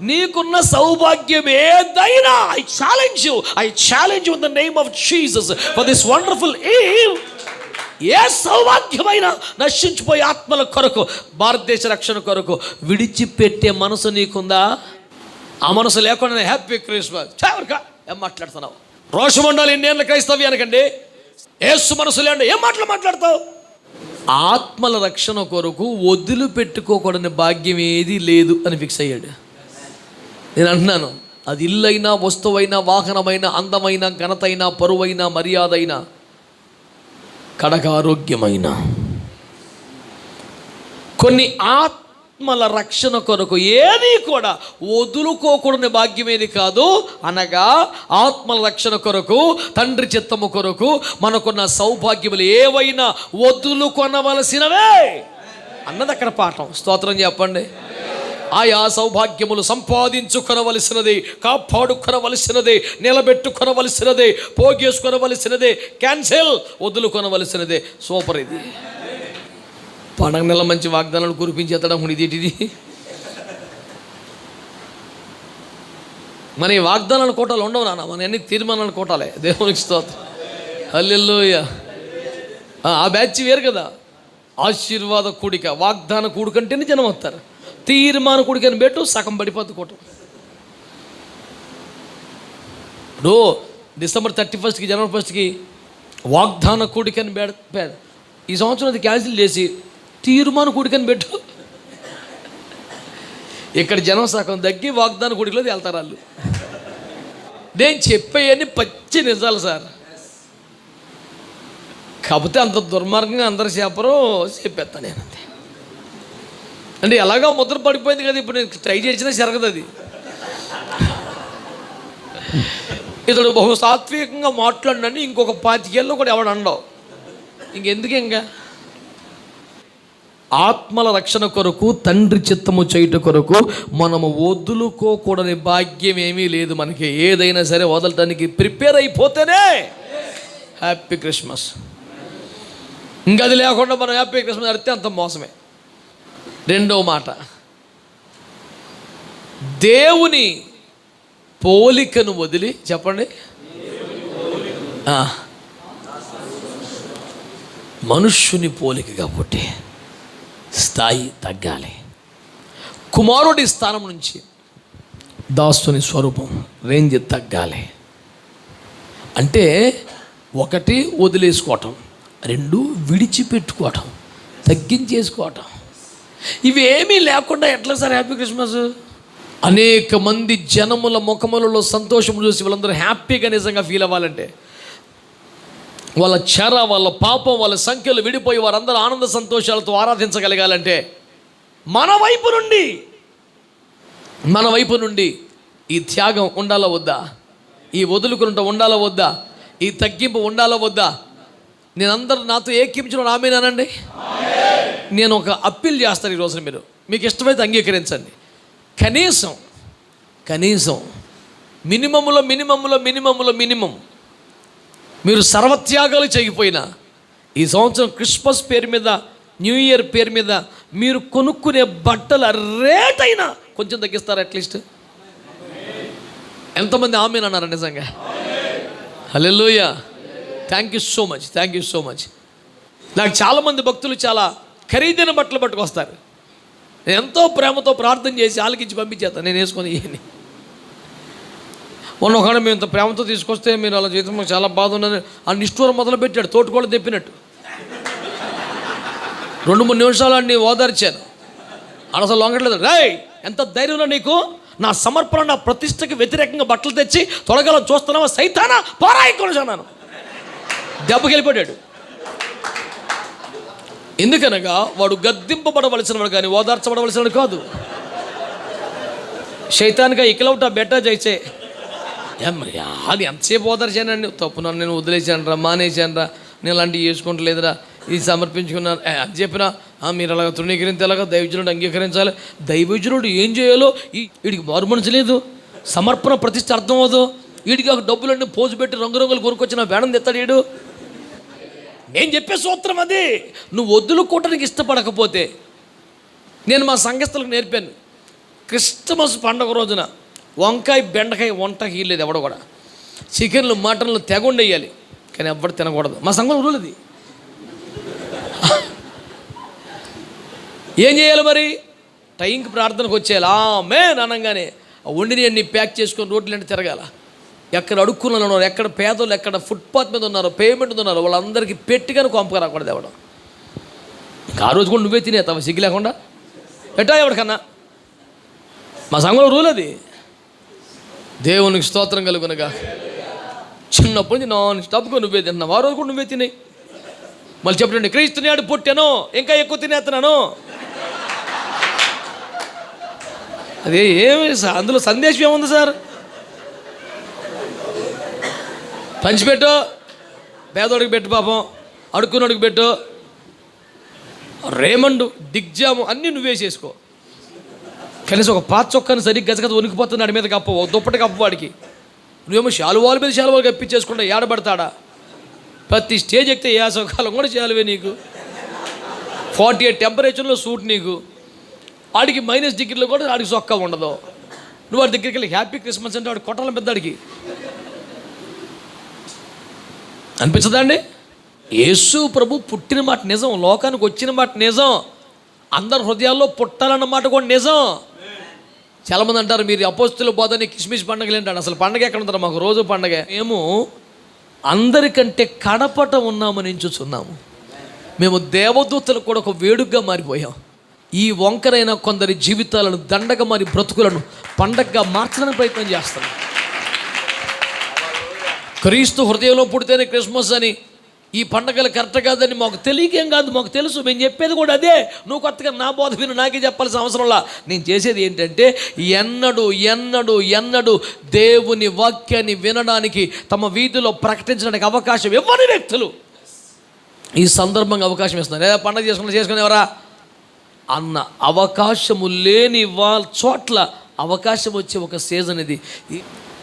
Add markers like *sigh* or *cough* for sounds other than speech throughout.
నీకున్న సౌభాగ్యం ఏదైనా I challenge you I challenge in the name of Jesus for this wonderful eve ఏ సౌభాగ్యమైన నశించిపోయే ఆత్మల కొరకు భారతదేశ రక్షణ కొరకు విడిచిపెట్టే మనసు నీకుందా? ఆ మనసు లేకుండా హ్యాపీ క్రిస్మస్ చావరికా ఏం మాట్లాడుతున్నావు? రోషం ఉండాలి ఎన్నేళ్ళ క్రైస్తవ్యానికండి. ఏసు మనసు లేండి ఏం మాటలు మాట్లాడతావు? ఆత్మల రక్షణ కొరకు వదిలిపెట్టుకోకూడని భాగ్యం ఏది లేదు అని ఫిక్స్ అయ్యాడు. నేను అంటున్నాను అది ఇల్లైనా వస్తువైనా వాహనమైన అందమైన ఘనతైన పరువైన మర్యాదైన కడక ఆరోగ్యమైన కొన్ని ఆత్మల రక్షణ కొరకు ఏది కూడా వదులుకోకూడని భాగ్యమేది కాదు. అనగా ఆత్మల రక్షణ కొరకు తండ్రి చిత్తము కొరకు మనకున్న సౌభాగ్యములు ఏవైనా వదులుకొనవలసినవే. అన్నది అక్కడ పాఠం. స్తోత్రం చెప్పండి. ఆయా సౌభాగ్యములు సంపాదించుకొనవలసినది కాపాడుకొనవలసినది నిలబెట్టుకొనవలసినదే పోగేసుకొనవలసినదే క్యాన్సిల్ వదులుకొనవలసినదే. సూపర్ ఇది. పండగ నెల మంచి వాగ్దానాలు కురిపించేతడం ఇది ఇది మన ఈ వాగ్దానాల కోటాలు ఉండవు నాన్న మన అన్ని తీర్మానాల కోటాలే. దేవునికి స్తోత్రం. అల్లెల్లోయ ఆ ఆ బ్యాచ్ వేరు కదా. ఆశీర్వాద కూడిక వాగ్దాన కూడికంటేనే జనం వస్తారు. తీర్మాన కూడికని పెట్టు సగం పడిపోద్ది కూటం. ఇప్పుడు డిసెంబర్ థర్టీ ఫస్ట్కి జనవరి ఫస్ట్కి వాగ్దాన కూడికని పెడ ఈ సంవత్సరం అది క్యాన్సిల్ చేసి తీర్మాన కూడికని పెట్టు. ఇక్కడ జనం సగం తగ్గి వాగ్దాన కూడికలో వెళ్తారు వాళ్ళు. నేను చెప్పేయని పచ్చి నిజాలు సార్. కాకపోతే అంత దుర్మార్గంగా అందరు చెప్పరు చెప్పేస్తాను నేను అంతే. అంటే ఎలాగో ముద్ర పడిపోయింది కదా ఇప్పుడు నేను ట్రై చేసినా జరగదు అది. ఇతడు బహు సాత్వికంగా మాట్లాడినని ఇంకొక పాతికేళ్ళు కూడా ఎవడు అండవు ఇంకెందుకు ఇంకా? ఆత్మల రక్షణ కొరకు తండ్రి చిత్తము చేయుట కొరకు మనము వదులుకోకూడని భాగ్యం ఏమీ లేదు మనకి. ఏదైనా సరే వదలటానికి ప్రిపేర్ అయిపోతేనే హ్యాపీ క్రిస్మస్. ఇంకా అది లేకుండా మనం హ్యాపీ క్రిస్మస్ అడితే అంత మోసమే. రెండవ మాట. దేవుని పోలికను వదిలి చెప్పండి. మనుష్యుని పోలిక కాబట్టి స్థాయి తగ్గాలి. కుమారుడి స్థానం నుంచి దాస్తుని స్వరూపం రేంజ్ తగ్గాలి. అంటే ఒకటి వదిలేసుకోవటం రెండు విడిచిపెట్టుకోవటం తగ్గించేసుకోవటం. ఇవి ఏమీ లేకుండా ఎట్లా సార్ హ్యాపీ క్రిస్మస్? అనేక మంది జనముల ముఖములలో సంతోషం చూసి వాళ్ళందరూ హ్యాపీగా నిజంగా ఫీల్ అవ్వాలంటే వాళ్ళ చెర వాళ్ళ పాపం వాళ్ళ సంఖ్యలు విడిపోయి వారందరూ ఆనంద సంతోషాలతో ఆరాధించగలగాలంటే మన వైపు నుండి మన వైపు నుండి ఈ త్యాగం ఉండాలా వద్దా? ఈ వదులుకుంట ఉండాలా వద్దా? ఈ తగ్గింపు ఉండాలా వద్దా? నేను అందరు నాతో ఏకించిన ఆమెనానండి. నేను ఒక అప్పీల్ చేస్తాను ఈ రోజున మీరు. మీకు ఇష్టమైతే అంగీకరించండి. కనీసం కనీసం మినిమములో మినిమములో మినిమములో మినిమం మీరు సర్వత్యాగాలు చేయకపోయినా ఈ సంవత్సరం క్రిస్మస్ పేరు మీద న్యూ ఇయర్ పేరు మీద మీరు కొనుక్కునే బట్టల రేట్ అయినా కొంచెం తగ్గిస్తారు అట్లీస్ట్? ఎంతమంది ఆమెను అన్నారు నిజంగా? Hello thank you so much thank you so much. నాకు చాలామంది భక్తులు చాలా ఖరీదైన బట్టలు పట్టుకొస్తారు. ఎంతో ప్రేమతో ప్రార్థన చేసి ఆలకించి పంపించేస్తాను నేను వేసుకొని ఇవన్నీ మొన్న ఒకడు మేము ఇంత ప్రేమతో తీసుకొస్తే మీరు అలా జీతం చాలా బాధ ఉన్నది. ఆ నిష్ఠూరం మొదలు పెట్టాడు తోటకోళ్ళు తెప్పినట్టు. రెండు మూడు నిమిషాలు అన్ని ఓదార్చాను. అసలు లొంగట్లేదు. రాయ్ ఎంత ధైర్యంలో నీకు? నా సమర్పణ నా ప్రతిష్టకి వ్యతిరేకంగా బట్టలు తెచ్చి తొడగల చూస్తున్నావా? సైతానా పారాయి కొనసాను దెబ్బకి వెళ్ళిపోయాడు ఎందుకనగా వాడు గద్దింపబడవలసిన వాడు కానీ ఓదార్చబడవలసిన వాడు కాదు. శైతానిగా ఇకలౌట బెటర్ చేసే అది ఎంతసేపు ఓదార్చానండి తప్పు నన్ను నేను వదిలేసానరా మానేశానరా నేను అలాంటివి చేసుకుంటలేదురా. ఇది సమర్పించుకున్నాను. అని అది చెప్పినా "ఆ, మీరు అలాగ తృణీకరించి ఎలాగ దైవజనుడు అంగీకరించాలి. దైవజనుడు ఏం చేయాలో ఈ వీడికి మారుమనసు లేదు సమర్పణ ప్రతిష్ట అర్థం అవ్వదు. వీడికి ఒక డబ్బులన్నీ పోజు పెట్టి రంగురంగులు కొనుక్కొచ్చిన వేణం తెస్తాడు వీడు. నేను చెప్పే సూత్రం అది. నువ్వు వదులుకోవటానికి ఇష్టపడకపోతే నేను మా సంఘస్థలకు నేర్పాను. క్రిస్టమస్ పండగ రోజున వంకాయ బెండకాయ వంట లేదు ఎవడ కూడా. చికెన్లు మటన్లు తెగుండేయాలి కానీ ఎవ్వడు తినకూడదు. మా సంఘం రూల్ ఏం చేయాలి మరి? టైంకి ప్రార్థనకు వచ్చేయాలి. ఆ మే అనగానే ఆ వండిని అన్ని ప్యాక్ చేసుకొని రోడ్లు అంటే తిరగాల. ఎక్కడ అడుక్కున్న ఎక్కడ పేదలు ఎక్కడ ఫుట్పాత్ మీద ఉన్నారో పేమెంట్ ఉన్నారో వాళ్ళందరికీ పెట్టుకొని కొంపగా రాకూడదు ఎవడం ఇంకా ఆ రోజు కూడా నువ్వే తినేస్తావా సిగ్గు లేకుండా? ఎట్టా ఎవడికన్నా మా సంఘంలో రూల్ అది. దేవునికి స్తోత్రం కలుగునగా. చిన్నప్పటి నుంచి నాన్ స్టాప్గా నువ్వే తిన్నావు. ఆ రోజు కూడా నువ్వే తినే మళ్ళీ చెప్పండి క్రీస్తుని పుట్టాను ఇంకా ఎక్కువ తినేస్తున్నాను. అదే ఏమి అందులో సందేశం ఏముంది సార్? పంచిపెట్టు పేదోడికి పెట్టు పాపం. అడుక్కున్నోడికి పెట్టు. రేమండు దిగ్జాము అన్నీ నువ్వే చేసుకో. కనీసం ఒక పాత చొక్కాని సరిగ్గా గజగజ వణికిపోతున్నాడు మీద కప్పవు దుప్పటి కప్పు వాడికి. నువ్వేమో శాలువాల మీద శాలువాలు కప్పించేసుకుంటా ఏడబడతాడా? ప్రతి స్టేజ్ ఎక్కితే ఏ కూడా చేయాలివే నీకు. ఫార్టీ ఎయిట్ టెంపరేచర్లో సూట్ నీకు. వాడికి మైనస్ డిగ్రీలో కూడా వాడికి సొక్క ఉండదు. నువ్వు వాడి దగ్గరికి వెళ్ళి హ్యాపీ క్రిస్మస్ అంటే వాడు కొట్టాలని పెద్దాడికి అనిపించదా అండి? యేసు ప్రభు పుట్టిన మాట నిజం లోకానికి వచ్చిన మాట నిజం అందరి హృదయాల్లో పుట్టాలన్న మాట కూడా నిజం. చాలామంది అంటారు మీరు అపోస్తుల బోధని కిస్మిస్ పండుగలు ఏంటంటే అసలు పండగ ఎక్కడ ఉంటారు మాకు రోజు పండగ. మేము అందరికంటే కడపట ఉన్నామని చూస్తున్నాము మేము దేవదూతలు కూడా ఒక వేడుగ్గా మారిపోయాం. ఈ వంకరైన కొందరి జీవితాలను దండగా మరి బ్రతుకులను పండగగా మార్చడానికి ప్రయత్నం చేస్తున్నాం. క్రీస్తు హృదయంలో పుడితేనే క్రిస్మస్ అని ఈ పండగలు కరెక్ట్ కాదని మాకు తెలియకేం కాదు మాకు తెలుసు. మేము చెప్పేది కూడా అదే. నువ్వు కొత్తగా నా బోధ విను నాకే చెప్పాల్సిన అవసరంలా నేను చేసేది ఏంటంటే ఎన్నడు ఎన్నడు ఎన్నడు దేవుని వాక్యాన్ని వినడానికి తమ వీధిలో ప్రకటించడానికి అవకాశం ఇవ్వని వ్యక్తులు. ఈ సందర్భంగా అవకాశం ఇస్తున్నారు లేదా పండగ చేసుకుని చేసుకునేవరా? అన్న అవకాశము లేని వాళ్ళ చోట్ల అవకాశం వచ్చే ఒక సీజన్ ఇది.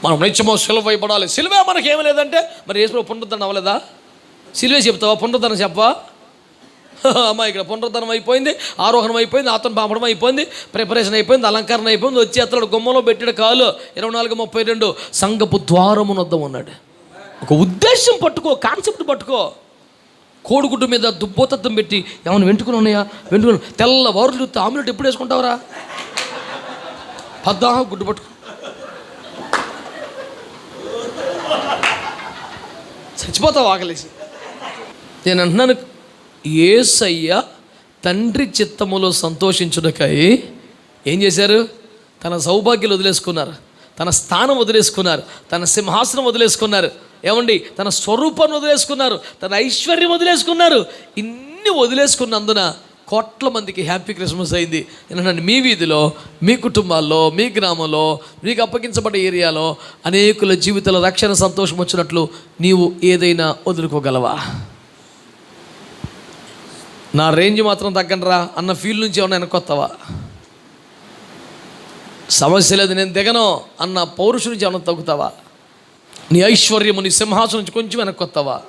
మనం నిత్యమో సిలువ అయిపడాలి సిలువే మనకి ఏమి లేదంటే మరి యేసు పునరుద్ధరణ అవ్వలేదా? సిలువే చెప్తావా? పునరుద్ధరణ చెప్పవా? *laughs* అమ్మా ఇక్కడ పునరుద్ధరణం అయిపోయింది ఆరోహణం అయిపోయింది ఆత్మ పంపడం అయిపోయింది ప్రిపరేషన్ అయిపోయింది అలంకరణ అయిపోయింది వచ్చి అతడు గుమ్మలో పెట్టాడు కాలు ఇరవై నాలుగు ముప్పై రెండు సంగపు ద్వారమునొద్ద ఉన్నాడు. ఒక ఉద్దేశం పట్టుకో కాన్సెప్ట్ పట్టుకో. కోడిగుడ్డు మీద దుబ్బోతత్వం పెట్టి ఏమైనా వెంటుకుని ఉన్నాయా? వెంటుకుని తెల్ల వారులు ఆమ్లెట్ ఎప్పుడు వేసుకుంటావరా? పద్దా గుడ్డు పట్టుకో. చచ్చిపోతావు ఆకలేసి. నేను అంటున్నాను ఏసయ్య తండ్రి చిత్తములో సంతోషించుటకై ఏం చేశారు? తన సౌభాగ్యాలు వదిలేసుకున్నారు. తన స్థానం వదిలేసుకున్నారు. తన సింహాసనం వదిలేసుకున్నారు. ఏమండి? తన స్వరూపాన్ని వదిలేసుకున్నారు. తన ఐశ్వర్యం వదిలేసుకున్నారు. ఇన్ని వదిలేసుకున్నందున కోట్ల మందికి హ్యాపీ క్రిస్మస్ అయింది. నేను మీ వీధిలో మీ కుటుంబాల్లో మీ గ్రామంలో మీకు అప్పగించబడ్డ ఏరియాలో అనేకుల జీవితాల రక్షణ సంతోషం వచ్చినట్లు నీవు ఏదైనా వదులుకోగలవా? నా రేంజ్ మాత్రం తగ్గనరా అన్న ఫీల్ నుంచి ఏమన్నా వెనకొత్తవా సమస్య లేదు నేను దిగను అన్న పౌరుషు నుంచి ఏమన్నా తగ్గుతావా? నీ ఐశ్వర్యము నీ సింహాసనం నుంచి కొంచెం వెనక్కొత్తావా?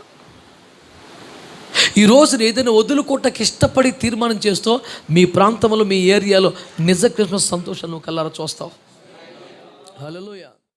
ఈ రోజున ఏదైనా వదులుకోటకి ఇష్టపడి తీర్మానం చేస్తూ మీ ప్రాంతంలో మీ ఏరియాలో నిజ క్రిస్మస్ సంతోషం నువ్వు కల్లారా చూస్తావు. హలోయ